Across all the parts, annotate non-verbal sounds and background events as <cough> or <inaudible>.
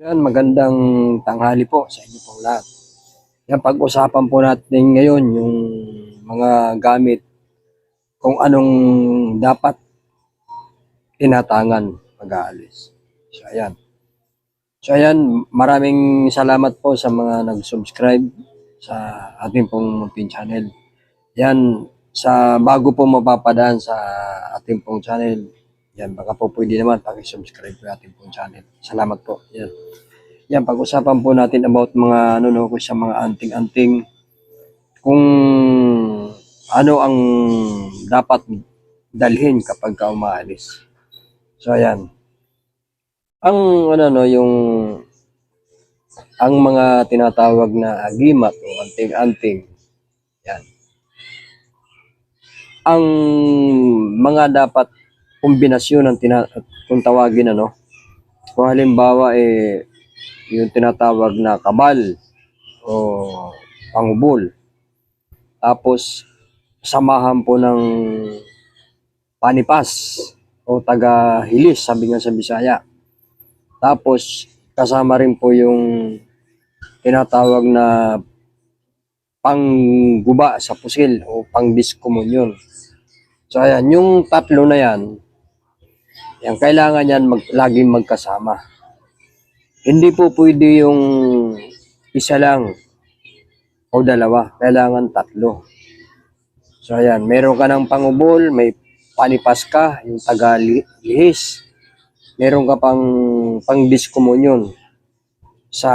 Yan, magandang tanghali po sa inyo pong lahat. Yan, pag-usapan po natin ngayon yung mga gamit kung anong dapat tinatangan pag-aalis. So, ayan. So, ayan, maraming salamat po sa mga nag-subscribe sa ating pong munting channel. Yan, sa bago po mapapadaan sa ating pong channel, yan, baka po pwede naman pakisubscribe po ating pong channel. Salamat po. Yan. Yan, pag-usapan po natin about mga ano no, sa mga anting-anting kung ano ang dapat dalhin kapag ka umaalis. So ayan. Ang ano no, yung ang mga tinatawag na agimat o anting-anting. Yan. Ang mga dapat kombinasyon ng tina- kung tawagin ano, kung halimbawa eh yung tinatawag na kabal o pangubol. Tapos samahan po ng panipas o taga-hilis, sabi nga sa Bisaya. Tapos kasama rin po yung tinatawag na pangguba sa pusil o pang-discommunion. So ayan, yung tatlo na yan, yan kailangan yan mag, laging magkasama. Hindi po pwede yung isa lang o dalawa. Kailangan tatlo. So ayan, meron ka ng pangubol, may panipas ka, yung taga-lihis. Meron ka pang pang-discommunion sa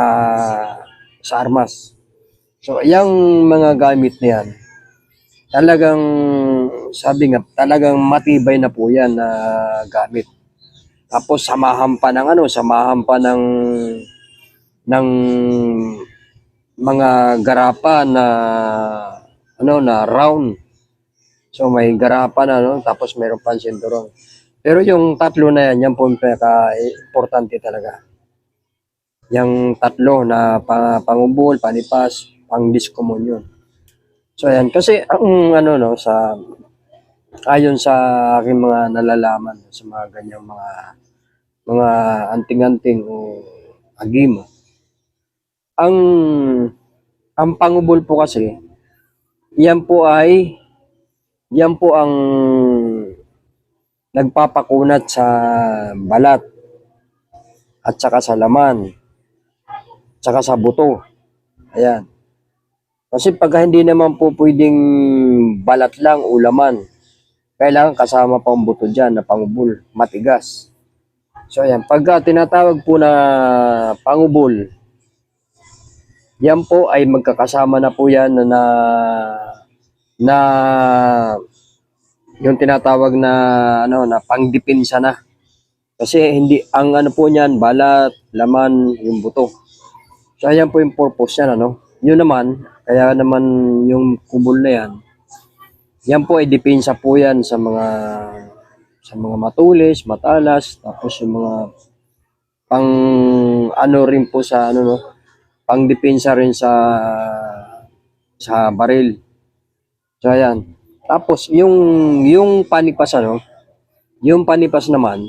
sa armas. So, yung mga gamit na yan, talagang, sabi nga, talagang matibay na po yan na gamit. Tapos samahan pa ng ano, samahan pa ng ng mga garapa na ano na round. So may garapa na no, tapos meron pa sinturon. Pero yung tatlo na yan, yan po yung pinaka-importante talaga. Yung tatlo na pa, pangubol, panipas, pang-discommunion. So ayan, kasi ang ano no, sa ayon sa aking mga nalalaman sa mga ganyang mga mga anting-anting o agim. Ang ang pangubol po kasi yan po ay yan po ang nagpapakunat sa balat at saka sa laman saka sa buto. Ayan. Kasi pag hindi naman po pwedeng balat lang o laman, kailangan kasama pa ang buto dyan na pangubol, matigas. So ayan, pag ah, tinatawag po na pangubol, yan po ay magkakasama na po yan na na, na yung tinatawag na ano na pangdipinsa na. Kasi hindi ang ano po niyan, balat, laman, yung buto. So ayan po yung purpose niyan ano. Yun naman, kaya naman yung kubol na yan, yan po ay depensa po yan sa mga sa mga matulis, matalas, tapos yung mga pang ano rin po sa ano no, pang depensa rin sa sa baril. So ayan. Tapos yung yung panipas ano, yung panipas naman,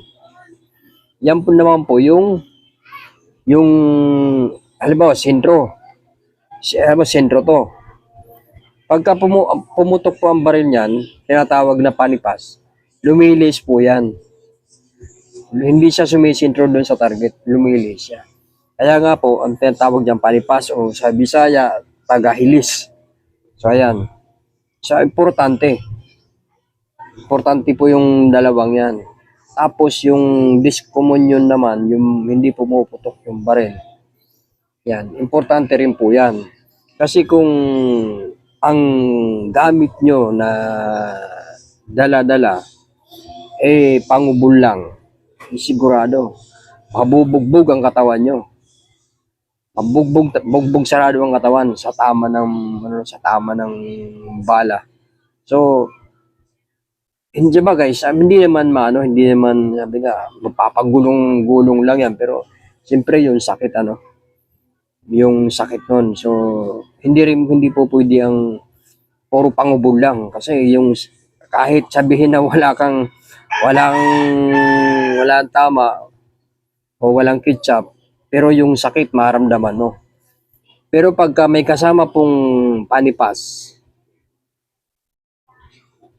yan po naman po yung yung halimbawa sentro. Ano sentro to. Pagka pumu- pumutok po ang baril niyan, tinatawag na panipas, lumilis po yan. Hindi siya sumisintro doon sa target, lumilis siya. Kaya nga po, ang tinatawag diyan panipas o sa Bisaya, tagahilis. So ayan. So importante. Importante po yung dalawang yan. Tapos yung discommunion naman, yung hindi pumuputok yung baril. Yan, importante rin po yan. Kasi kung ang gamit nyo na dala-dala, eh, pangubol lang, sigurado, mabubugbog ang katawan nyo. Mabugbog, bugbog sarado ang katawan sa tama ng, ano, sa tama ng bala. So, hindi ba guys, ah, hindi naman maano, hindi naman sabi nga magpapagulong-gulong lang yan pero siyempre yung sakit ano, yung sakit nun. So, hindi rin hindi po pwede ang puro pangubol lang kasi yung kahit sabihin na wala kang walang walang tama o walang ketchup Pero yung sakit, maramdaman mo. Pero pagka may kasama pong panipas,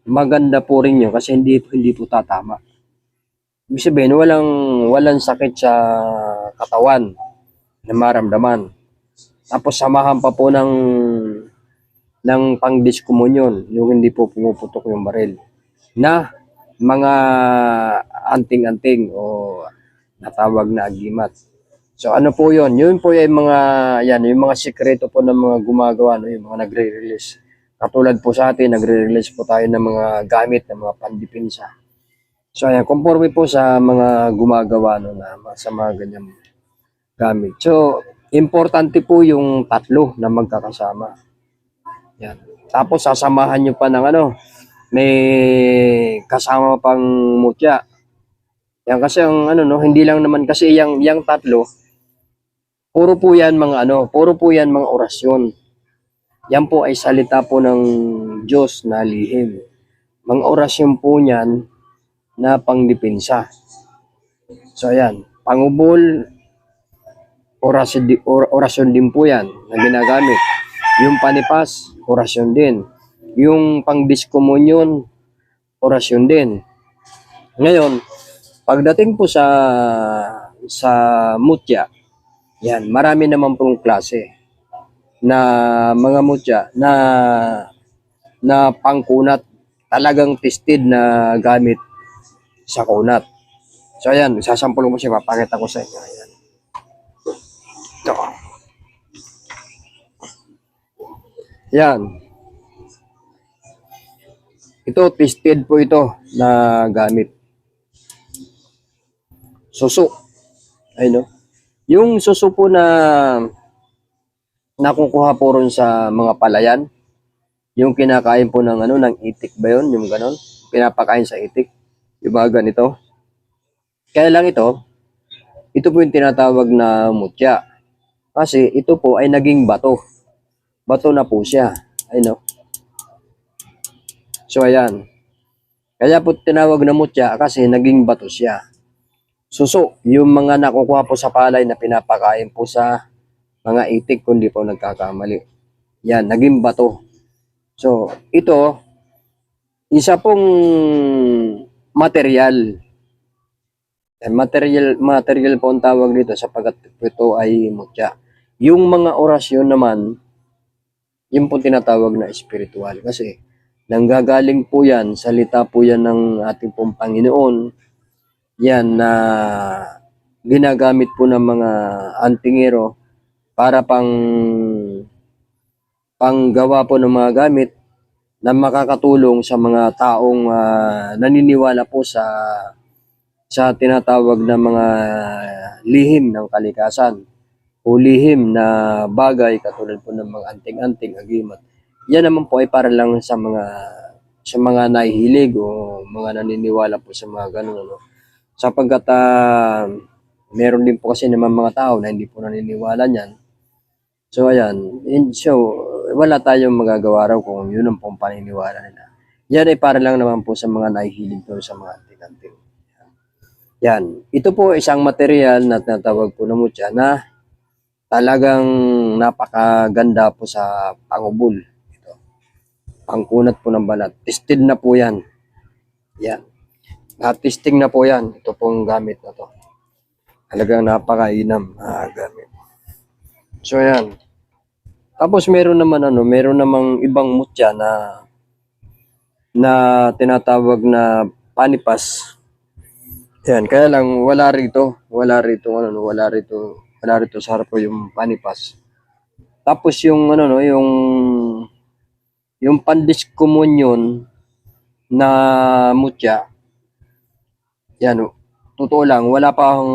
maganda po rin yun kasi hindi, hindi po tatama. Ibig sabihin, walang, walang sakit sa katawan na maramdaman. Tapos samahan pa po ng ng pang-discommunion, yung hindi po pumuputok yung baril, na mga anting-anting o natawag na agimat. So ano po yun? Yun po yung mga, yan, yung mga sikreto po ng mga gumagawa, no? yung mga nagre-release. Katulad po sa atin, nagre-release po tayo ng mga gamit, ng mga pandipinsa. So ayan, conforme po sa mga gumagawa no, na sa mga ganyang gamit. So, importante po yung tatlo na magkakasama. Yan. Tapos sasamahan nyo pa ng ano, may kasama pang mutya. Yan kasi ang ano no, hindi lang naman kasi yang yang tatlo puro po yan mga ano, puro po yan mga orasyon. Yan po ay salita po ng Diyos na lihim. Mga orasyon po niyan na pangdepensa. So ayan, pangubol, orasyon, di- or, orasyon din po yan na ginagamit. Yung panipas, orasyon din. Yung pang-discommunion, orasyon din. Ngayon, pagdating po sa sa mutya, yan, marami naman pong klase na mga mutya na na pangkunat talagang tested na gamit sa kunat. So ayan, sasampul mo siya, papakita ko sa inyo. Ayan. Yan. Ito, tested po ito na gamit. Suso. Ay no. Yung suso po na nakukuha po ron sa mga palayan, yung kinakain po ng ano ng itik ba yun, yung ganon, pinapakain sa itik, yung mga ganito. Kaya lang ito, ito po yung tinatawag na mutya. Kasi ito po ay naging bato. Bato na po siya. Ay no. So ayan. Kaya po tinawag na mutya kasi naging bato siya. Suso, yung mga nakukuha po sa palay na pinapakain po sa mga itik kundi po nagkakamali. Yan, naging bato. So, ito, isa pong material. Yan, material, material po ang tawag dito sapagkat ito ay mutya. Yung mga orasyon naman, yun po tinatawag na spiritual. Kasi, nanggagaling po yan, salita po yan ng ating pong Panginoon, yan na ginagamit po ng mga antingero para pang panggawa po ng mga gamit na makakatulong sa mga taong ah, naniniwala po sa sa tinatawag na mga lihim ng kalikasan o lihim na bagay katulad po ng mga anting-anting agimat. Yan naman po ay para lang sa mga sa mga nahihilig o mga naniniwala po sa mga ganun ano. Sapagkat ah, meron din po kasi naman mga tao na hindi po naniniwala niyan. So ayan, in, so wala tayong magagawa raw kung yun ang pong paniniwala nila. Yan ay para lang naman po sa mga nahihilig po sa mga anting-anting. Yan. Ito po isang material na tinatawag po na mutya na talagang napakaganda po sa pangubol. Ito. Pangkunat po ng balat. Tested na po yan. Yan. Na-testing na po yan. Ito pong gamit na to. Talagang napakainam na gamit. So yan. Tapos meron naman ano, meron namang ibang mutya na na tinatawag na panipas. Yan, kaya lang wala rito, wala rito ano, no, wala rito, wala rito sa harap ko yung panipas. Tapos yung ano no, yung yung pandiscommunion na mutya. Yan, totoo lang, wala pang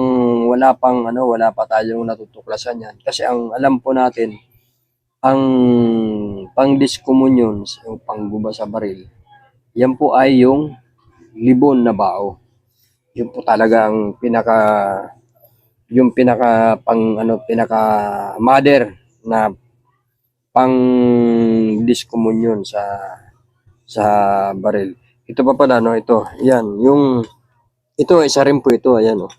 wala pang ano, wala pa tayong natutuklasan yan. Kasi ang alam po natin, ang pang-discommunion, yung pangguba sa baril, yan po ay yung libon na bao. Yun po talaga ang pinaka yung pinaka pang ano pinaka mother na pang discommunion sa sa baril. Ito pa pala no, ito. Yan, yung ito isa rin po ito, ayan oh.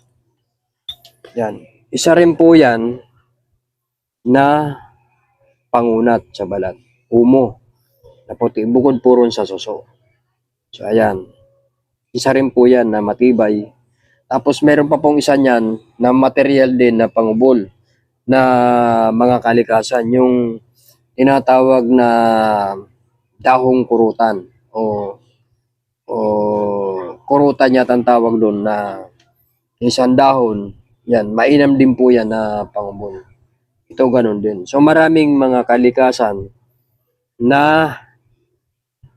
Yan. isa rin po yan na pangunat sa balat. Umo na puti. Bukod po ron sa suso. So, ayan. Isa rin po yan na matibay. Tapos meron pa pong isa niyan na material din na pangubol na mga kalikasan. Yung tinatawag na dahong kurutan o o kurutan niya ang tawag doon na isang dahon. Yan mainam din po yan na pangubol. Ito ganun din. So maraming mga kalikasan na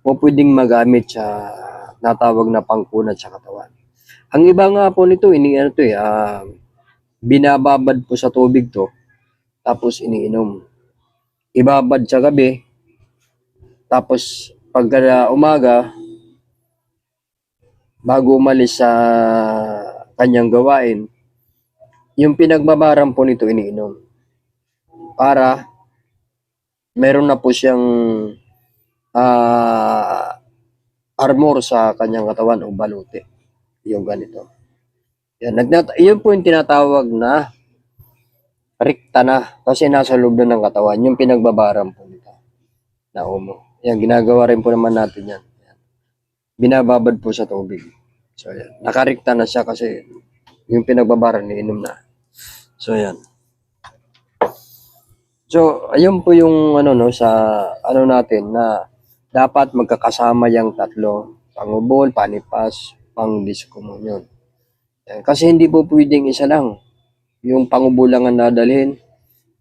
po pwedeng magamit sa natawag na pangkunat sa katawan ang iba nga po nito ini ano to eh ah, binababad po sa tubig to tapos iniinom. Ibabad sa gabi tapos pagka umaga bago umalis sa kanyang gawain yung pinagbabaran po nito iniinom. Para meron na po siyang ah, armor sa kanyang katawan o balute yung ganito. Yan, nagnat yun po yung tinatawag na rikta na kasi nasa loob na ng katawan yung pinagbabaran po nito na umo. Yan ginagawa rin po naman natin yan. Yan. binababad po sa tubig. So yan nakarikta na siya kasi yung pinagbabaran niinom na. So yan. So, ayun po yung ano no sa ano natin na dapat magkakasama yung tatlo, pangubol, panipas, pang discommunion. Yan. Kasi hindi po pwedeng isa lang. Yung pangubol lang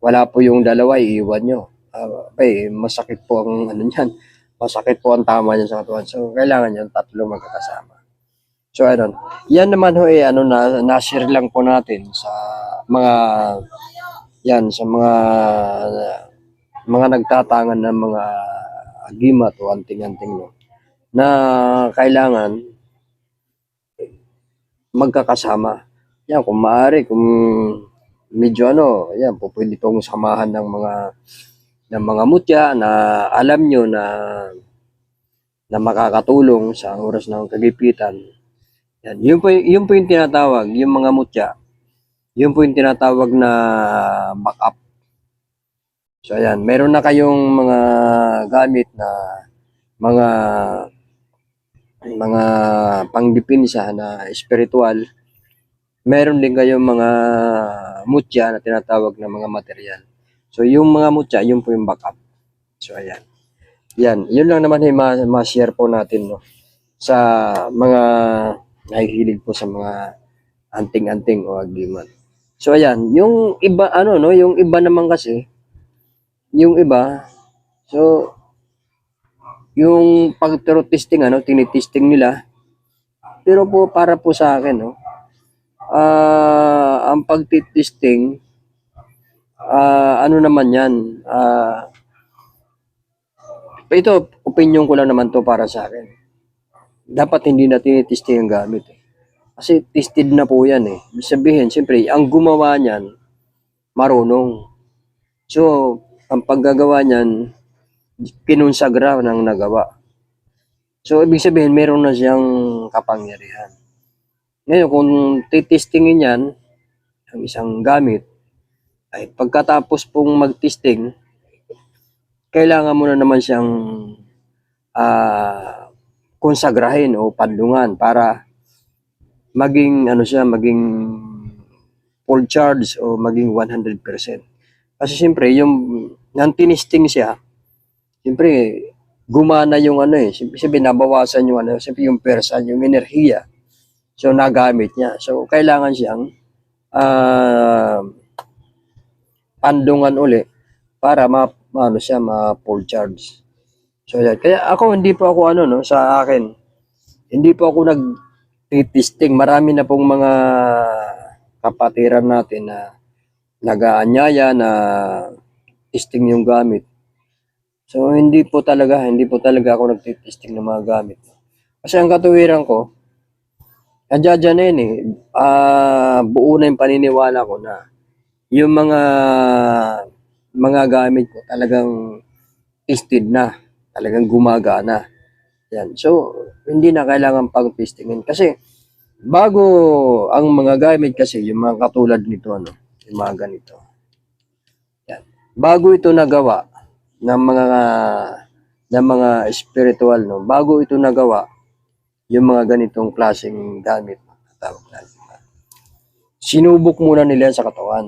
wala po yung dalawa, iiwan nyo. Ah, eh, masakit po ang ano niyan. <laughs> Masakit po ang tama niyan sa katawan. So, kailangan yung tatlo magkakasama. So, ano, yan naman ho eh, ano na, na-share lang po natin sa mga yan sa mga mga nagtatangan ng mga agimat o anting-anting no na kailangan magkakasama. Yan, kung maaari, kung medyo ano, yan, po pwede pong samahan ng mga ng mga mutya na alam nyo na na makakatulong sa oras ng kagipitan. Yan, yun po, yun po yung tinatawag, yung mga mutya, yun po yung tinatawag na backup. So ayan, meron na kayong mga gamit na mga mga pangdipinsa na espiritual. Meron din kayong mga mutya na tinatawag na mga material. So yung mga mutya, yun po yung backup. So ayan. Yan, yun lang naman yung ma- ma-share po natin no sa mga nahihilig po sa mga anting-anting o agimat. So ayan, yung iba ano no, yung iba naman kasi yung iba so yung pag testing ano, tinitesting nila. Pero po para po sa akin no, ah ang pagtitesting ah ano naman 'yan, ah ito, opinion ko lang naman to para sa akin. Dapat hindi na tinitesting ang gamit. Eh. Kasi tested na po yan eh. Sabihin, siyempre, ang gumawa niyan, marunong. So, ang paggagawa niyan, pinunsagra ng nagawa. So, ibig sabihin, meron na siyang kapangyarihan. Ngayon, kung titestingin yan, ang isang gamit, ay pagkatapos pong mag-testing, kailangan mo na naman siyang ah konsagrahin o padlungan para maging ano siya, maging full charge o maging 100%. Kasi siyempre, yung nang tinisting siya, siyempre, gumana yung ano eh. Siyempre, siyempre nabawasan yung ano, siyempre yung persa, yung enerhiya. So, nagamit niya. So, kailangan siyang ah pandungan uli para ma ano siya, ma full charge. So, yan. Kaya ako, hindi po ako ano, no, sa akin, hindi po ako nag testing. Marami na pong mga kapatiran natin na nag-aanyaya na testing yung gamit. So, hindi po talaga, hindi po talaga ako nagtitesting ng mga gamit. Kasi ang katuwiran ko, dyan na yun eh. Ah, buo na yung paniniwala ko na yung mga mga gamit ko talagang tested na. Talagang gumagana. Yan. So, hindi na kailangan pang testingin. Kasi, bago ang mga gamit kasi, yung mga katulad nito, ano, Yung mga ganito. Yan. Bago ito nagawa ng mga ng mga spiritual, no? Bago ito nagawa, yung mga ganitong klaseng gamit, tawag natin. Sinubok muna nila sa katawan.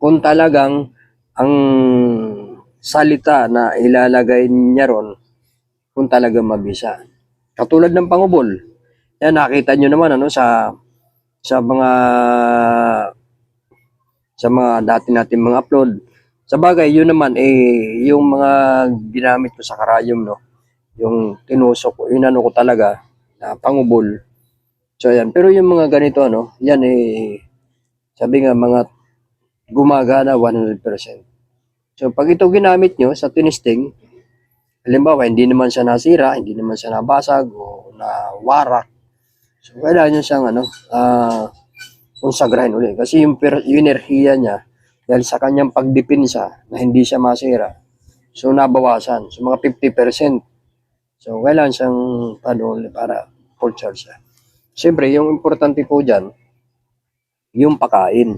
Kung talagang ang salita na ilalagay niya ron, kung talagang mabisa. Katulad ng pangubol. Yan, nakita nyo naman ano, sa sa mga sa mga dati natin mga upload. Sa bagay, yun naman, eh, yung mga ginamit ko sa karayom, no? Yung tinusok ko, inano ko talaga, na pangubol. So, yan. Pero yung mga ganito, ano, yan eh, sabi nga, mga gumagana 100%. So, pag ito ginamit nyo sa tinisting, halimbawa, hindi naman siya nasira, hindi naman siya nabasag o nawarak. So, kailangan nyo siyang, ano, ah, konsagrahin ulit. Kasi yung, yung enerhiya niya, dahil sa kanyang pagdipinsa na hindi siya masira, so nabawasan. So, mga 50%. So, kailangan siyang, ulit para full charge siya. Siyempre, yung importante po dyan, yung pakain.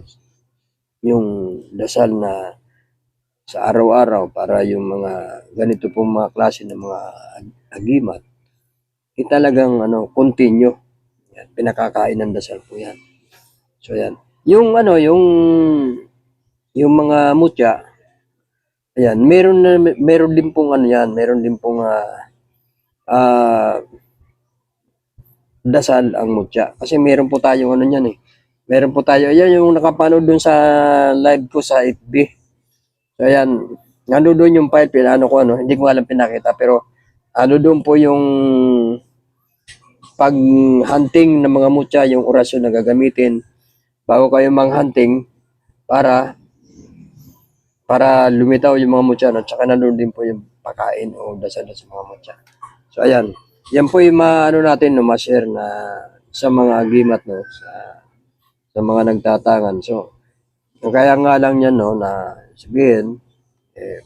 Yung dasal na sa araw-araw para yung mga ganito pong mga klase ng mga ag- agimat, eh talagang ano, continue. Yan, pinakakain ng dasal po yan. So yan. Yung ano, yung yung mga mutya, ayan, meron na meron din pong ano yan, meron din pong ah ah, dasal ang mutya. Kasi meron po tayong ano niyan eh. Meron po tayo, ayan yung nakapanood dun sa live ko sa FB. So ayan, ano doon yung file, pinano ko ano, hindi ko alam pinakita, pero ano doon po yung pag hunting ng mga mutya, yung orasyon na gagamitin bago kayo mang hunting para para lumitaw yung mga mutya, no? tsaka nandun din po yung pakain o dasal sa mga mutya. So ayan, yan po yung maano natin no, ma-share na sa mga agimat no, sa sa mga nagtatangan. So, kaya nga lang yan no, na sabihin, eh,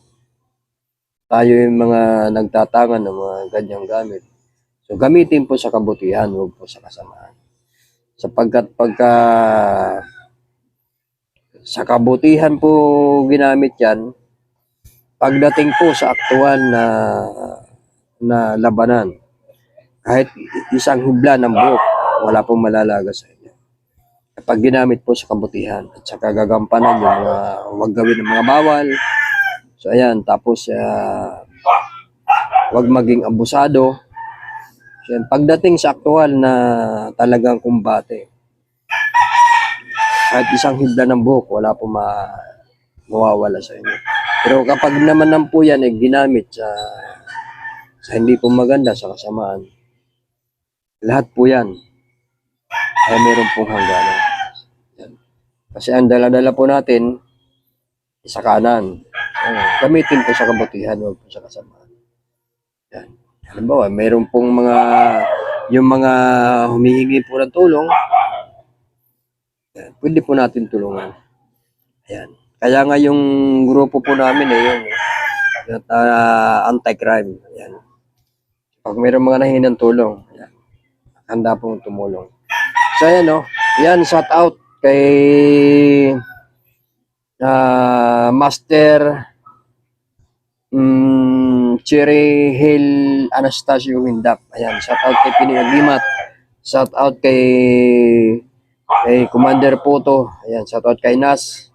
tayo yung mga nagtatangan ng mga ganyang gamit. So, gamitin po sa kabutihan, huwag po sa kasamaan. Sapagkat pagka sa kabutihan po ginamit yan, pagdating po sa aktual na na labanan, kahit isang hubla ng buhok, wala pong malalaga sa inyo. Kapag ginamit po sa kabutihan, at saka gagampanan yung mga huwag gawin ng mga bawal. So ayan, tapos uh, huwag maging abusado. So, yan, pagdating sa aktual na talagang kumbate, kahit isang hibla ng buhok, wala po ma mawawala sa inyo. Pero kapag naman nan po yan ay ginamit sa, sa hindi po maganda, sa kasamaan, lahat po yan ay meron pong hangganan. Yan. Kasi ang dala-dala po natin, sa kanan. Yan. Gamitin po sa kabutihan, huwag po sa kasamaan. Yan. Halimbawa, meron pong mga, yung mga humihingi po ng tulong, yan. pwede po natin tulungan. Ayan. Kaya nga yung grupo po namin eh, yun, yung ah, anti-crime. Ayan. Pag mayroong mga nahinang tulong, ayan, handa pong tumulong. So ayan no, yan shout out kay ah, Master mm, Cherry Hill Anastasio Windap. Ayan, shout out kay Pinoy Aglimat. Shout out kay kay Commander Poto. Ayan, shout out kay Nas.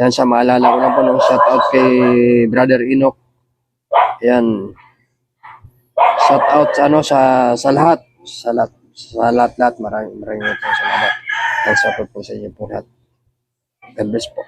Yan sa maalala ko lang po no, shout out kay Brother Enoch. Ayan. Shout out sa ano sa sa lahat, sa lahat, sa lahat lahat maraming maraming po salamat. Ang support po sa inyo po lahat. God bless po.